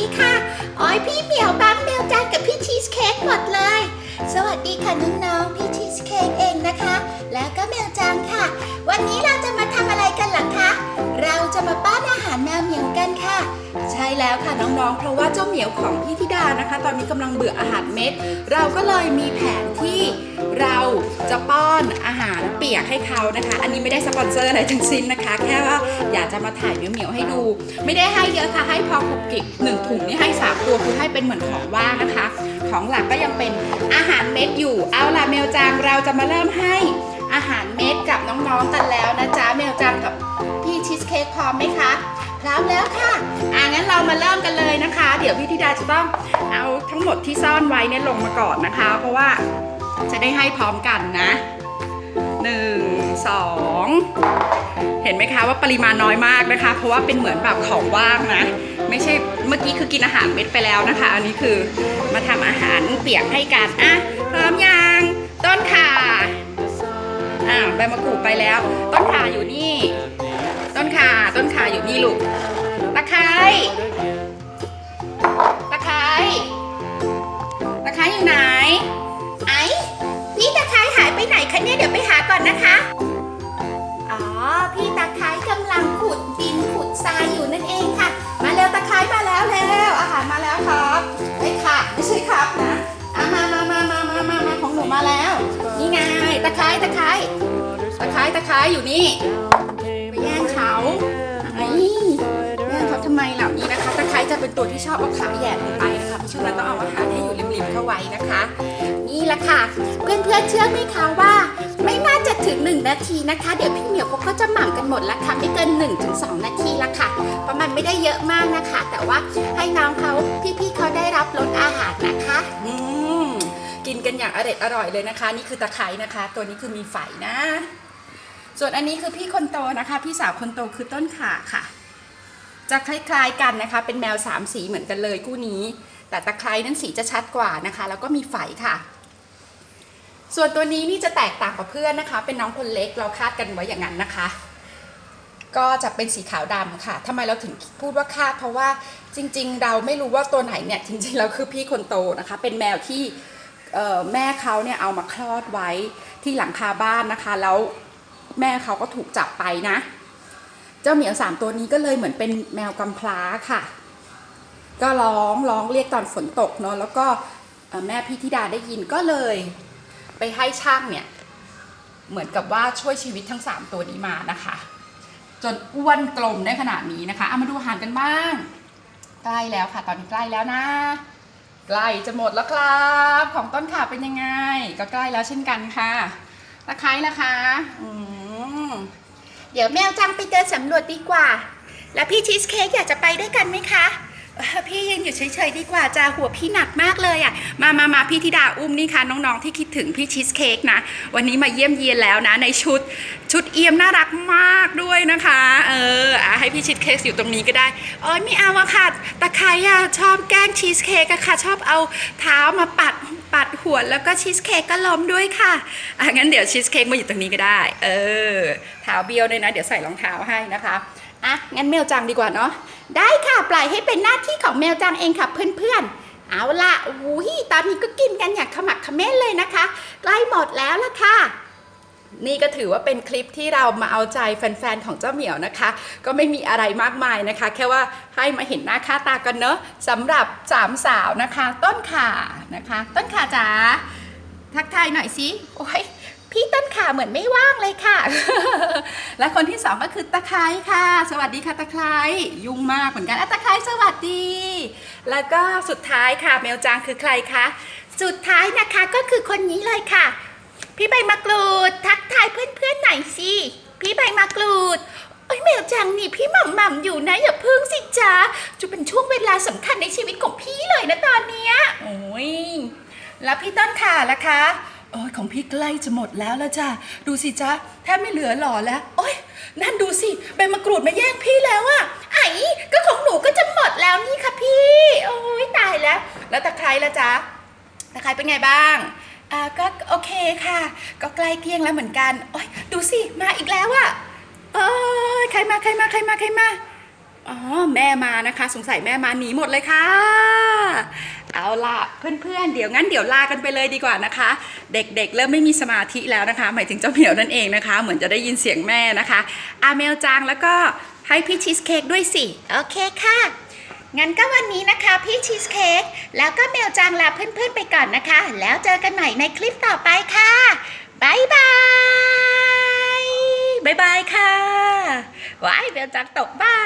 ดีค่ะอ้อยพี่เหมียวบังเมลจานกับพี่ชีสเค้กหมดเลย สวัสดีค่ะน้องๆพี่ชีสเค้กเองนะคะ แล้วก็เมลจางค่ะ ใช่แล้วค่ะน้องๆ เพราะว่าเจ้าเหมียวของพี่ธิดานะคะ ตอนนี้กำลังเบื่ออาหารเม็ด เราก็เลยมีแผนที่เราจะป้อนอาหารเปียกให้เขานะคะ อันนี้ไม่ได้สปอนเซอร์อะไรทั้งสิ้นนะคะ แค่ว่าอยากจะมาถ่ายเหมียวๆให้ดู ไม่ได้ให้เยอะค่ะ ให้พอขุกกิกหนึ่งถุงนี่ให้สามตัวคือให้เป็นเหมือนของว่างนะคะ ของหลักก็ยังเป็นอาหารเม็ดอยู่ เอาล่ะเมลจางเราจะมาเริ่มให้อาหารเม็ดกับน้องๆกันแล้วนะจ๊ะเมลจางกับพี่ชีสเค้กพร้อมไหมคะพร้อมแล้วค่ะ กันเลยนะคะ เดี๋ยวพี่ธิดาจะต้องเอาทั้งหมดที่ซ่อนไว้เนี่ยลงมาก่อนนะคะ เพราะว่าจะได้ให้พร้อมกันนะหนึ่งสองเห็นไหมคะว่าปริมาณน้อยมากนะคะ เพราะว่าเป็นเหมือนแบบของว่างนะ ไม่ใช่เมื่อกี้คือกินอาหารเม็ดไปแล้วนะคะ อันนี้คือมาทำอาหารเปียกให้กันอะพร้อมยังต้นขาอ่าใบมะกรูดไปแล้ว ต้นขาอยู่นี่ ต้นขาต้นขาอยู่นี่ลูกตะไคร้ ไปไหนคะเนี่ยเดี๋ยวไปหาก่อนนะคะ อ๋อ พี่ตะไคร้กำลังขุดดินขุดทรายอยู่นั่นเองค่ะ มาเร็วตะไคร้มาแล้วเร็วอาหารมาแล้วครับไอ้ค่ะไม่ใช่ครับนะอะมามามามามามามาของหนูมาแล้ว นี่ไงตะไคร้ตะไคร้ตะไคร้ตะไคร้อยู่นี่ไปแย่งเขาไอ้แม่งเขาทำไมเหล่านี้นะคะตะไคร้จะเป็นตัวที่ชอบเอาขาแหย่ลงไปนะคะเพราะฉะนั้นต้องเอาอาหารให้อยู่ ริมเข้าไว้นะคะ นี่ละค่ะ เพื่อนๆเชื่อไหมคะว่า ไม่น่าจะถึง 1 นาทีนะคะ เดี๋ยวพี่เหมียวเขาก็จะหม่ำกันหมดล้วค่ะ ไม่เกิน1-2ถึง2นาทีละค่ะ เพราะมันไม่ได้เยอะมากนะคะ แต่ว่าให้น้องเขาพี่ๆเขาได้รับรสอาหารนะคะอืมกินกันอย่างอร่อยอร่อยเลยนะคะ นี่คือตะไคร้นะคะ ตัวนี้คือมีไฝนะ ส่วนอันนี้คือพี่คนโตนะคะ พี่สาวคนโตคือต้นขาค่ะจะคล้ายๆกันนะคะ เป็นแมวสามสีเหมือนกันเลยคู่นี้ แต่ตะไคร้นั้นสีจะชัดกว่านะคะ แล้วก็มีไฝค่ะ ส่วนตัวนี้นี่จะแตกต่างกับเพื่อนนะคะ เป็นน้องคนเล็กเราคาดกันไว้อย่างนั้นนะคะ ก็จะเป็นสีขาวดำค่ะทำไมเราถึงพูดว่าคาด เพราะว่าจริง ๆ เราไม่รู้ว่าตัวไหนเนี่ยจริงๆแล้วคือพี่คนโตนะคะ เป็นแมวที่แม่เขาเนี่ยเอามาคลอดไว้ที่หลังคาบ้านนะคะ แล้วแม่เขาก็ถูกจับไปนะ เจ้าเหมียวสามตัวนี้ก็เลยเหมือนเป็นแมวกำพร้าค่ะ ก็ร้องร้องเรียกตอนฝนตกเนาะแล้วก็แม่พี่ธิดาได้ยินก็เลยไปให้ช่างเนี่ย เหมือนกับว่าช่วยชีวิตทั้ง 3 ตัวนี้มานะคะ จนอ้วนกลมได้ขนาดนี้นะคะเอามาดูอาหารกันบ้าง ใกล้แล้วค่ะ ตอนนี้ใกล้แล้วนะใกล้จะหมดแล้วครับ ของต้นขาเป็นยังไง ก็ใกล้แล้วเช่นกันค่ะตะไคร้นะคะอืมเดี๋ยวแมวจังไปเดินสำรวจดีกว่า แล้วพี่ชีสเค้กอยากจะไปด้วยกันไหมคะ พี่ยืนอยู่เฉยๆดีกว่าจ้าหัวพี่หนักมากเลยอะมามามาพี่ธิดาอุ้มนี่ค่ะน้องๆที่คิดถึงพี่ชีสเค้กนะ วันนี้มาเยี่ยมเยียนแล้วนะ ในชุดชุดเอี่ยมน่ารักมากด้วยนะคะ เอออะให้พี่ชีสเค้กอยู่ตรงนี้ก็ได้เอ้ยไม่เอาอะค่ะตะไคร้อะชอบแกล้งชีสเค้กอะค่ะ ชอบเอาเท้ามาปัดปัดหัวแล้วก็ชีสเค้กก็ล้มด้วยค่ะอะงั้นเดี๋ยวชีสเค้กมาอยู่ตรงนี้ก็ได้ เออเท้าเบี้ยวเลยนะ เดี๋ยวใส่รองเท้าให้นะคะ อะงั้นเมลจังดีกว่าเนาะได้ค่ะปล่อยให้เป็นหน้าที่ของแมวจังเองค่ะเพื่อนๆ เอาละหูยตอนนี้ก็กินกันอย่างขมักขม้นเลยนะคะ ใกล้หมดแล้วละค่ะนี่ก็ถือว่าเป็นคลิปที่เรามาเอาใจแฟนๆ ของเจ้าเหมียวนะคะ ก็ไม่มีอะไรมากมายนะคะ แค่ว่าให้มาเห็นหน้าค่าตากันเนอะสำหรับสามสาวนะคะ ต้นขานะคะ ต้นขาจ๋าทักทายหน่อยสิโอ้ย พี่ต้นขาเหมือนไม่ว่างเลยค่ะ และคนที่สองก็คือตะไคร้ค่ะ สวัสดีค่ะตะไคร้ยุ่งมากเหมือนกันอะตะไคร้สวัสดี แล้วก็สุดท้ายค่ะเมลจางคือใครคะ สุดท้ายนะคะก็คือคนนี้เลยค่ะ พี่ใบมะกรูดทักทายเพื่อนๆหน่อยสิพี่ใบมะกรูดเอ้ยแมวจังนี่พี่หม่ำหม่ำอยู่นะอย่าพึ่งสิจ๊ะจะเป็นช่วงเวลาสำคัญในชีวิตของพี่เลยนะตอนเนี้ยโอ้ยแล้วพี่ต้นขาล่ะคะ โอ้ยของพี่ใกล้จะหมดแล้วละจ้ะดูสิจ๊ะแทบไม่เหลือหล่อแล้ว โอ้ยนั่นดูสิใบมะกรูดมาแย่งพี่แล้วอะไอ้ก็ของหนูก็จะหมดแล้วนี่ค่ะพี่ โอ้ยตายแล้ว แล้วตะไคร้ละจ๊ะตะไคร้เป็นไงบ้างอ่าก็โอเคค่ะ ก็ใกล้เกลี้ยงแล้วเหมือนกันโอ้ยดูสิมาอีกแล้วอะเอ้ยใครมาใครมาใครมาใครมา อ๋อแม่มานะคะ สงสัยแม่มาหนีหมดเลยค่ะ เอาล่ะเพื่อนๆ เดี๋ยวงั้นเดี๋ยวลากันไปเลยดีกว่านะคะ เด็กๆ เริ่มไม่มีสมาธิแล้วนะคะ หมายถึงเจ้าเหมียวนั่นเองนะคะ เหมือนจะได้ยินเสียงแม่นะคะอาเมลจางแล้วก็ให้พี่ชีสเค้กด้วยสิโอเคค่ะ งั้นก็วันนี้นะคะพี่ชีสเค้กแล้วก็เมลจางลาเพื่อนๆไปก่อนนะคะ แล้วเจอกันใหม่ในคลิปต่อไปค่ะบายบาย บายบายค่ะว้ายเบลจักตกเปล่า